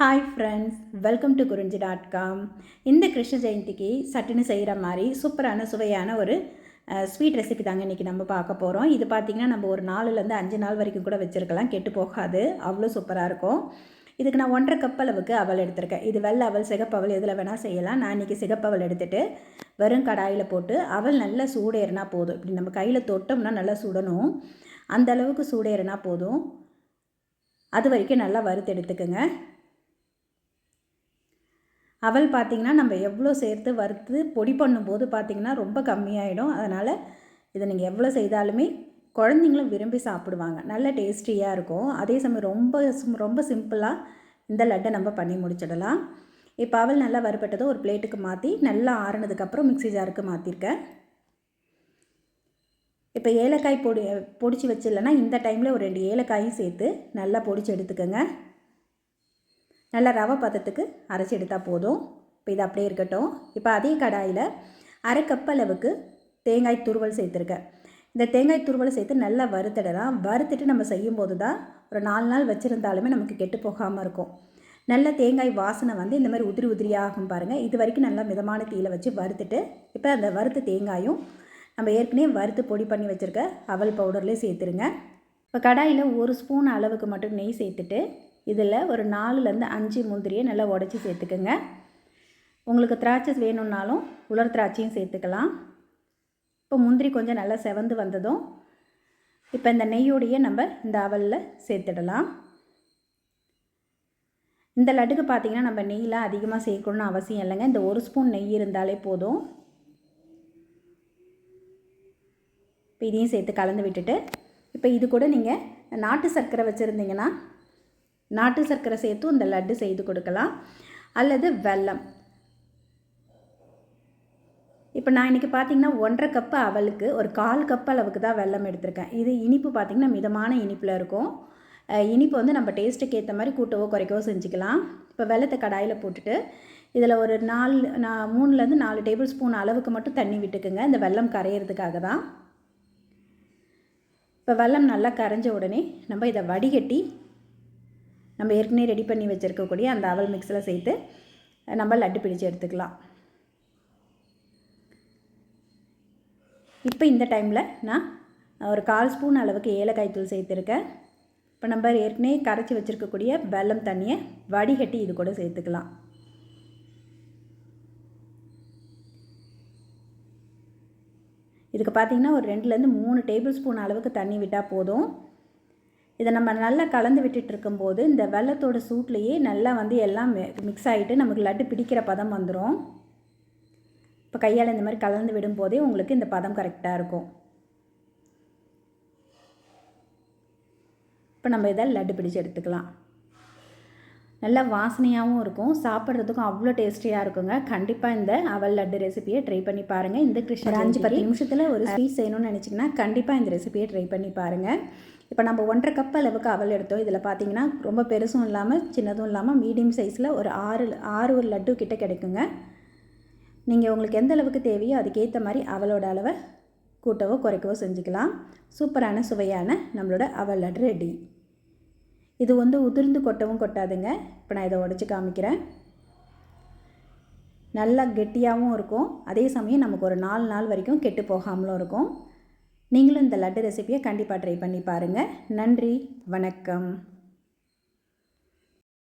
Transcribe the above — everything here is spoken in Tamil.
Hi friends welcome to Kurinji dot com இந்த கிருஷ்ண ஜெயந்திக்கு சட்டுன்னு செய்கிற மாதிரி சூப்பரான சுவையான ஒரு ஸ்வீட் ரெசிபி தாங்க இன்றைக்கி நம்ம பார்க்க போகிறோம் இது பார்த்திங்கன்னா நம்ம ஒரு நாலுலேருந்து அஞ்சு நாள் வரைக்கும் கூட வச்சுருக்கலாம். கெட்டு போகாது. அவ்வளோ சூப்பராக இருக்கும். இதுக்கு நான் ஒன்றரை கப் அளவுக்கு அவல் எடுத்திருக்கேன். இது வெள்ளை அவல் சிகப்பவல் எதில் வேணால் செய்யலாம். நான் இன்றைக்கி சிகப்பவல் எடுத்துகிட்டு வெறும் கடாயில் போட்டு அவல் நல்லா சூடேறினா போதும். இப்படி நம்ம கையில் தொட்டோம்னா நல்லா சுடணும். அந்த அளவுக்கு சூடேறினா போதும். அது வரைக்கும் நல்லா வறுத்து எடுத்துக்கோங்க. அவல் பார்த்திங்கன்னா நம்ம எவ்வளோ சேர்த்து வறுத்து பொடி பண்ணும்போது பார்த்திங்கன்னா ரொம்ப கம்மியாயிடும். அதனால் இதை நீங்கள் எவ்வளோ செய்தாலுமே குழந்தைங்களும் விரும்பி சாப்பிடுவாங்க. நல்ல டேஸ்டியாக இருக்கும். அதே சமயம் ரொம்ப ரொம்ப சிம்பிளாக இந்த லட்டை நம்ம பண்ணி முடிச்சிடலாம். இப்போ அவள் நல்லா வறுப்பட்டதை ஒரு பிளேட்டுக்கு மாற்றி நல்லா ஆறுனதுக்கப்புறம் மிக்சி ஜாருக்கு மாற்றிருக்கேன் இப்போ ஏலக்காய் பொடி பொடிச்சு வச்சிடலன்னா இந்த டைமில் ஒரு ரெண்டு ஏலக்காயும் சேர்த்து நல்லா பொடிச்சு எடுத்துக்கோங்க. நல்லா ரவை பதத்துக்கு அரைச்சி எடுத்தால் போதும். இப்போ இது அப்படியே இருக்கட்டும். இப்போ அதே கடாயில் அரை கப் அளவுக்கு தேங்காய் துருவல் சேர்த்துருக்கேன். இந்த தேங்காய் துருவலை சேர்த்து நல்லா வறுத்துடலாம். வறுத்துட்டு நம்ம செய்யும்போது தான் ஒரு நாலு நாள் வச்சுருந்தாலுமே நமக்கு கெட்டு போகாமல் இருக்கும். நல்ல தேங்காய் வாசனை வந்து இந்த மாதிரி உதிரி உதிரியாகும் பாருங்கள் இது வரைக்கும் நல்லா மிதமான தீயில் வச்சு வறுத்துட்டு இப்போ அந்த வறுத்த தேங்காயும் நம்ம ஏற்கனவே வறுத்து பொடி பண்ணி வச்சுருக்க அவல் பவுடர்லேயே சேர்த்துருங்க. இப்போ கடாயில் ஒரு ஸ்பூன் அளவுக்கு மட்டும் நெய் சேர்த்துட்டு இதில் ஒரு நாலுலேருந்து அஞ்சு முந்திரியை நல்லா உடச்சி சேர்த்துக்குங்க. உங்களுக்கு திராட்சை வேணும்னாலும் உலர் திராட்சையும் சேர்த்துக்கலாம். இப்போ முந்திரி கொஞ்சம் நல்லா செவந்து வந்ததும் இப்போ இந்த நெய்யோடையே நம்ம இந்த அவலில் சேர்த்துடலாம். இந்த லட்டுக்கு பார்த்திங்கன்னா நம்ம நெய்லாம் அதிகமாக சேர்க்கணும்னு அவசியம் இல்லைங்க. இந்த ஒரு ஸ்பூன் நெய் இருந்தாலே போதும். இப்போ இதையும் சேர்த்து கலந்து விட்டுட்டு இப்போ இது கூட நீங்கள் நாட்டு சர்க்கரை வச்சுருந்தீங்கன்னா நாட்டு சர்க்கரை சேர்த்தும் இந்த லட்டு செய்து கொடுக்கலாம். அல்லது வெல்லம். இப்போ நான் இன்றைக்கி பார்த்தீங்கன்னா ஒன்றரை கப்பு அவளுக்கு ஒரு கால் கப் அளவுக்கு தான் வெல்லம் எடுத்திருக்கேன். இது இனிப்பு பார்த்திங்கன்னா மிதமான இனிப்பில் இருக்கும். இனிப்பு வந்து நம்ம டேஸ்ட்டுக்கு ஏற்ற மாதிரி கூட்டவோ குறைக்கவோ செஞ்சுக்கலாம். இப்போ வெள்ளத்தை கடாயில் போட்டுட்டு இதில் ஒரு நாலு நான் மூணுலேருந்து நாலு டேபிள் ஸ்பூன் அளவுக்கு மட்டும் தண்ணி விட்டுக்குங்க. இந்த வெல்லம் கரையிறதுக்காக தான். இப்போ வெல்லம் நல்லா கரைஞ்ச உடனே நம்ம இதை வடிகட்டி நம்ம ஏற்கனவே ரெடி பண்ணி வச்சுருக்கக்கூடிய அந்த அவல் மிக்ஸில் சேர்த்து நம்ம லட்டு பிடிச்சி எடுத்துக்கலாம். இப்போ இந்த டைமில் நான் ஒரு கால் ஸ்பூன் அளவுக்கு ஏலக்காய் தூள் சேர்த்துருக்கேன். இப்போ நம்ம ஏற்கனவே கரைச்சி வச்சுருக்கக்கூடிய வெல்லம் தண்ணியை வடிகட்டி இது கூட சேர்த்துக்கலாம். இதுக்கு பார்த்திங்கன்னா ஒரு ரெண்டுலேருந்து மூணு டேபிள் ஸ்பூன் அளவுக்கு தண்ணி விட்டால் போதும். இதை நம்ம நல்லா கலந்து விட்டுட்டு இருக்கும்போது இந்த வெள்ளத்தோட சூட்லேயே நல்லா வந்து எல்லாம் மிக்ஸ் ஆகிட்டு நமக்கு லட்டு பிடிக்கிற பதம் வந்துடும் இப்போ கையால் இந்த மாதிரி கலந்து விடும்போதே உங்களுக்கு இந்த பதம் கரெக்டாக இருக்கும். இப்போ நம்ம இதை லட்டு பிடிச்சி எடுத்துக்கலாம். நல்லா வாசனையாகவும் இருக்கும். சாப்பிட்றதுக்கும் அவ்வளோ டேஸ்டியாக இருக்குங்க. கண்டிப்பாக இந்த அவல் லட்டு ரெசிபியை ட்ரை பண்ணி பாருங்கள் இந்த கிருஷ்ண அஞ்சு பத்து நிமிஷத்தில் ஒரு ஸ்வீட் செய்யணும்னு நினச்சிங்கன்னா கண்டிப்பாக இந்த ரெசிபியை ட்ரை பண்ணி பாருங்கள் இப்போ நம்ம ஒன்றரை கப் அளவுக்கு அவல் எடுத்தோம். இதில் பார்த்தீங்கன்னா ரொம்ப பெருசும் இல்லாமல் சின்னதும் இல்லாமல் மீடியம் சைஸில் ஒரு ஆறு ஆறு ஒரு லட்டு கிட்ட கிடைக்குங்க. நீங்கள் உங்களுக்கு எந்த அளவுக்கு தேவையோ அதுக்கேற்ற மாதிரி அவளோட அளவை கூட்டவோ குறைக்கவோ செஞ்சுக்கலாம். சூப்பரான சுவையான நம்மளோட அவல் லட்டு ரெடி. இது வந்து உதிர்ந்து கொட்டவும் கொட்டாதுங்க. இப்போ நான் இதை உடச்சி காமிக்கிறேன். நல்லா கெட்டியாகவும் இருக்கும். அதே சமயம் நமக்கு ஒரு நாலு நாள் வரைக்கும் கெட்டு போகாமலும் இருக்கும். நீங்களும் இந்த லட்டு ரெசிப்பியை கண்டிப்பாக ட்ரை பண்ணி பாருங்கள் நன்றி. வணக்கம்.